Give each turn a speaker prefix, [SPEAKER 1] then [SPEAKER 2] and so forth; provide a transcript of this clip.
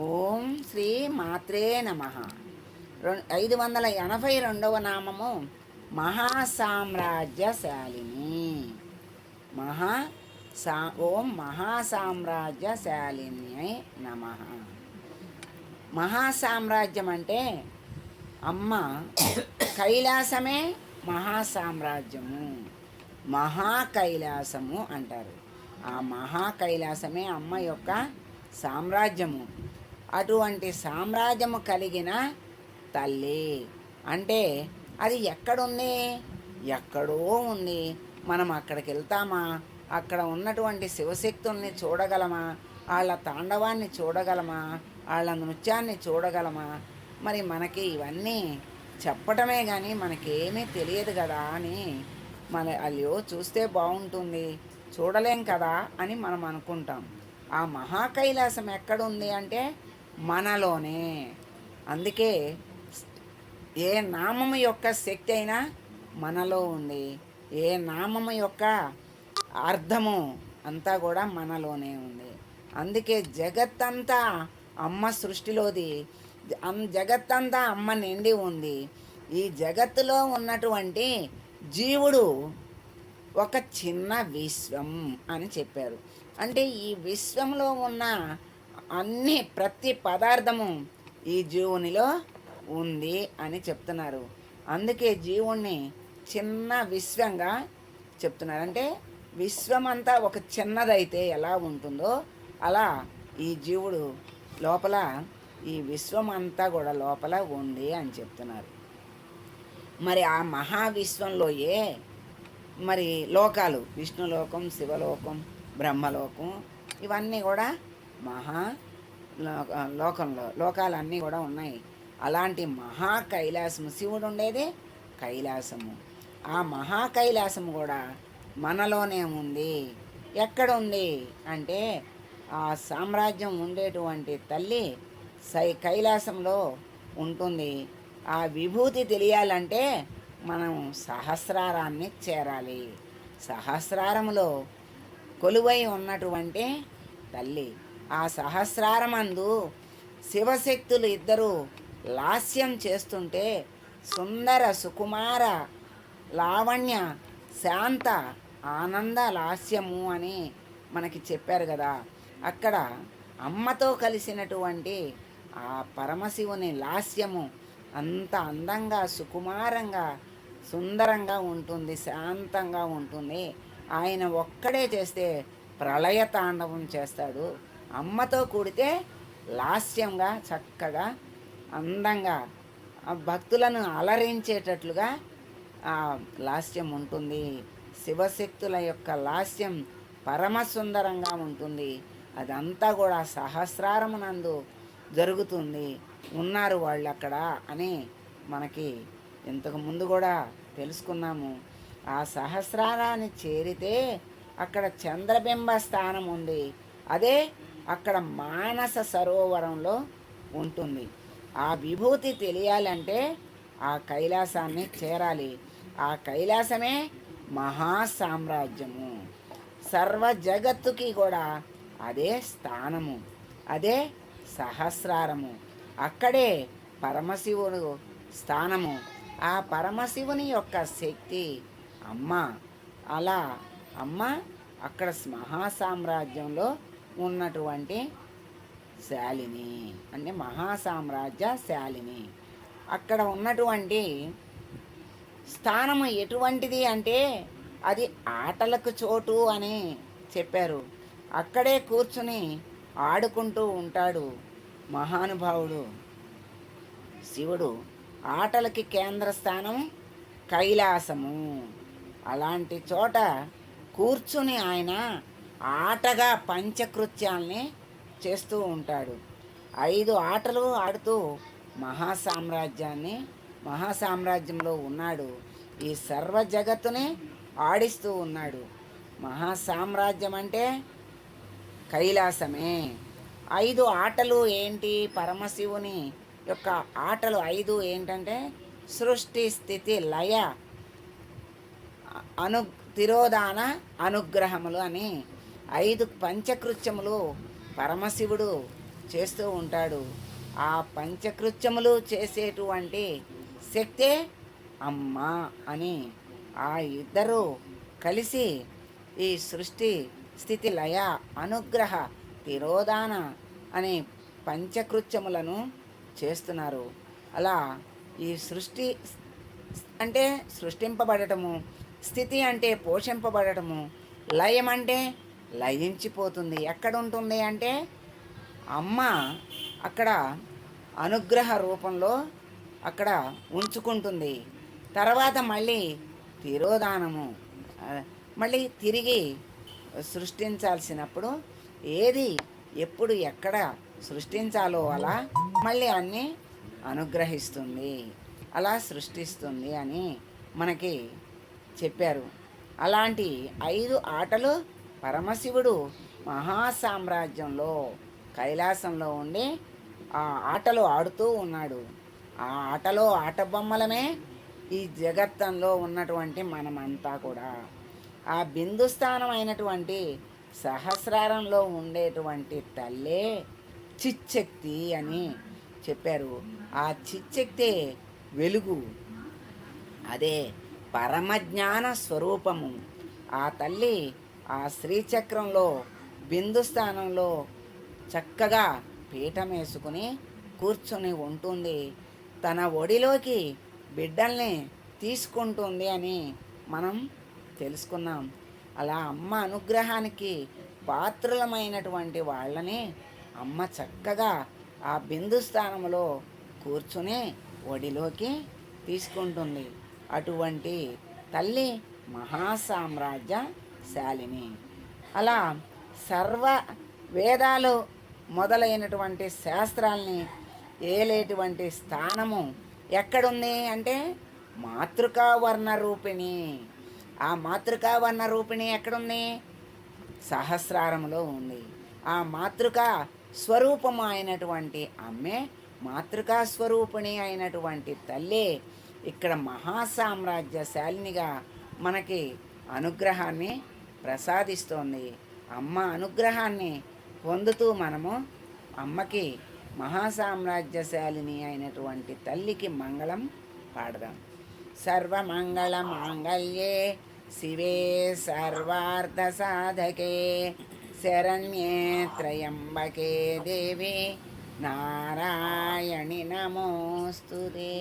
[SPEAKER 1] ఓం శ్రీ మాత్రే నమ. ఐదు వందల ఎనభై రెండవ నామము మహాసామ్రాజ్యశాలిని. మహా సా ఓం మహాసామ్రాజ్యశాలిని నమ. మహాసామ్రాజ్యం అంటే అమ్మ కైలాసమే మహాసామ్రాజ్యము. మహా కైలాసము అంటారు. ఆ మహా కైలాసమే అమ్మ యొక్క సామ్రాజ్యము. అటువంటి సామ్రాజ్యము కలిగిన తల్లి. అంటే అది ఎక్కడుంది? ఎక్కడో ఉంది. మనం అక్కడికి వెళ్తామా? అక్కడ ఉన్నటువంటి శివశక్తుల్ని చూడగలమా? వాళ్ళ తాండవాన్ని చూడగలమా? వాళ్ళ నృత్యాన్ని చూడగలమా? మరి మనకి ఇవన్నీ చెప్పటమే కానీ మనకేమీ తెలియదు కదా అని మన అయ్యో చూస్తే బాగుంటుంది. చూడలేం కదా అని మనం అనుకుంటాం. ఆ మహాకైలాసం ఎక్కడుంది అంటే మనలోనే. అందుకే ఏ నామము యొక్క శక్తి అయినా మనలో ఉంది. ఏ నామము యొక్క అర్థము అంతా కూడా మనలోనే ఉంది. అందుకే జగత్తంతా అమ్మ సృష్టిలోది. జగత్తంతా అమ్మ నిండి ఉంది. ఈ జగత్తులో ఉన్నటువంటి జీవుడు ఒక చిన్న విశ్వం అని చెప్పారు. అంటే ఈ విశ్వంలో ఉన్న అన్ని ప్రతి పదార్థము ఈ జీవునిలో ఉంది అని చెప్తున్నారు. అందుకే జీవుణ్ణి చిన్న విశ్వంగా చెప్తున్నారు. అంటే విశ్వమంతా ఒక చిన్నదైతే ఎలా ఉంటుందో అలా ఈ జీవుడు లోపల ఈ విశ్వం అంతా కూడా లోపల ఉంది అని చెప్తున్నారు. మరి ఆ మహావిశ్వంలోయే ఏ మరి లోకాలు విష్ణులోకం శివలోకం బ్రహ్మలోకం ఇవన్నీ కూడా మహా లోకంలో లోకాలన్నీ కూడా ఉన్నాయి. అలాంటి మహా కైలాసము శివుడు ఉండేదే కైలాసము. ఆ మహా కైలాసము కూడా మనలోనే ఉంది. ఎక్కడ ఉంది అంటే ఆ సామ్రాజ్యం ఉండేటువంటి తల్లి సై కైలాసంలో ఉంటుంది. ఆ విభూతి తెలియాలంటే మనం సహస్రారాన్ని చేరాలి. సహస్రారములో కొలువై ఉన్నటువంటి తల్లి ఆ సహస్రారమందు శివశక్తులు ఇద్దరు లాస్యం చేస్తుంటే సుందర సుకుమార లావణ్య శాంత ఆనంద లాస్యము అని మనకి చెప్పారు కదా. అక్కడ అమ్మతో కలిసినటువంటి ఆ పరమశివుని లాస్యము అంత అందంగా సుకుమారంగా సుందరంగా ఉంటుంది శాంతంగా ఉంటుంది. ఆయన ఒక్కడే చేస్తే ప్రళయ తాండవం చేస్తాడు. అమ్మతో కూడితే లాస్యంగా చక్కగా అందంగా ఆ భక్తులను అలరించేటట్లుగా ఆ లాస్యం ఉంటుంది. శివశక్తుల యొక్క లాస్యం పరమసుందరంగా ఉంటుంది. అదంతా కూడా సహస్రారమునందు జరుగుతుంది. ఉన్నారు వాళ్ళు అక్కడ అని మనకి ఇంతకు ముందు కూడా తెలుసుకున్నాము. ఆ సహస్రారాన్ని చేరితే అక్కడ చంద్రబింబ స్థానం ఉంది. అదే అక్కడ మానస సరోవరంలో ఉంటుంది. ఆ విభూతి తెలియాలంటే ఆ కైలాసాన్ని చేరాలి. ఆ కైలాసమే మహా సామ్రాజ్యము సర్వ జగత్తుకి కూడా అదే స్థానము అదే సహస్రారము. అక్కడే పరమశివుడు స్థానము. ఆ పరమశివుని యొక్క శక్తి అమ్మ అలా అమ్మ అక్కడ మహాసామ్రాజ్యంలో ఉన్నటువంటి శాలిని అంటే మహాసామ్రాజ్య శాలిని. అక్కడ ఉన్నటువంటి స్థానము ఎటువంటిది అంటే అది ఆటలకు చోటు అని చెప్పారు. అక్కడే కూర్చుని ఆడుకుంటూ ఉంటాడు మహానుభావుడు. శివుడు ఆటలకి కేంద్ర స్థానం కైలాసము. అలాంటి చోట కూర్చుని ఆయన ఆటగా పంచకృత్యాల్ని చేస్తూ ఉంటాడు. ఐదు ఆటలు ఆడుతూ మహాసామ్రాజ్యాన్ని మహాసామ్రాజ్యంలో ఉన్నాడు. ఈ సర్వ జగత్తుని ఆడిస్తూ ఉన్నాడు. మహాసామ్రాజ్యం అంటే కైలాసమే. ఐదు ఆటలు ఏంటి? పరమశివుని యొక్క ఆటలు ఐదు ఏంటంటే సృష్టి స్థితి లయ అను తిరోధాన అనుగ్రహములు అని. ఐదు పంచకృత్యములు పరమశివుడు చేస్తూ ఉంటాడు. ఆ పంచకృత్యములు చేసేటువంటి శక్తే అమ్మ అని ఆ ఇద్దరు కలిసి ఈ సృష్టి స్థితి లయ అనుగ్రహ తిరోధాన అనే పంచకృత్యములను చేస్తున్నారు. అలా ఈ సృష్టి అంటే సృష్టింపబడటము స్థితి అంటే పోషింపబడటము లయం అంటే లయించిపోతుంది. ఎక్కడ ఉంటుంది అంటే అమ్మ అక్కడ అనుగ్రహ రూపంలో అక్కడ ఉంచుకుంటుంది. తర్వాత మళ్ళీ తిరోదానము మళ్ళీ తిరిగి సృష్టించాల్సినప్పుడు ఏది ఎప్పుడు ఎక్కడ సృష్టించాలో అలా మళ్ళీ అన్నీ అనుగ్రహిస్తుంది. అలా సృష్టిస్తుంది అని మనకి చెప్పారు. అలాంటి ఐదు ఆటలు పరమశివుడు మహాసామ్రాజ్యంలో కైలాసంలో ఉండి ఆ ఆటలు ఆడుతూ ఉన్నాడు. ఆ ఆటలో ఆట బొమ్మలమే ఈ జగత్తంలో ఉన్నటువంటి మనమంతా కూడా. ఆ బిందు స్థానం అయినటువంటి సహస్రారంలో ఉండేటువంటి తల్లే చిచ్చక్తి అని చెప్పారు. ఆ చిచ్చక్తే వెలుగు. అదే పరమజ్ఞాన స్వరూపము. ఆ తల్లి ఆ శ్రీచక్రంలో బిందు స్థానంలో చక్కగా పీఠం వేసుకుని కూర్చొని ఉంటుంది. తన ఒడిలోకి బిడ్డల్ని తీసుకుంటుంది అని మనం తెలుసుకున్నాం. అలా అమ్మ అనుగ్రహానికి పాత్రులమైనటువంటి వాళ్ళని అమ్మ చక్కగా ఆ బిందు స్థానంలో కూర్చుని ఒడిలోకి తీసుకుంటుంది. అటువంటి తల్లి మహాసామ్రాజ్య శాలిని అలా సర్వ వేదాలు మొదలైనటువంటి శాస్త్రాల్ని ఏలేటువంటి స్థానము ఎక్కడుంది అంటే మాతృకా వర్ణ రూపిణి ఆ మాతృకా వర్ణ రూపిణి ఎక్కడుంది? సహస్రారంలో ఉంది. ఆ మాతృక స్వరూపము అయినటువంటి అమ్మే మాతృకా స్వరూపిణి అయినటువంటి తల్లే ఇక్కడ మహాసామ్రాజ్యశాలినిగా మనకి అనుగ్రహాన్ని ప్రసాదిస్తోంది. అమ్మ అనుగ్రహాన్ని పొందుతూ మనము అమ్మకి మహాసామ్రాజ్యశాలిని అయినటువంటి తల్లికి మంగళం పాడదాం. సర్వమంగళ మాంగళ్యే శివే సర్వార్థ సాధకే శరణ్యే త్రయంబకే దేవి నారాయణి నమోస్తుతే.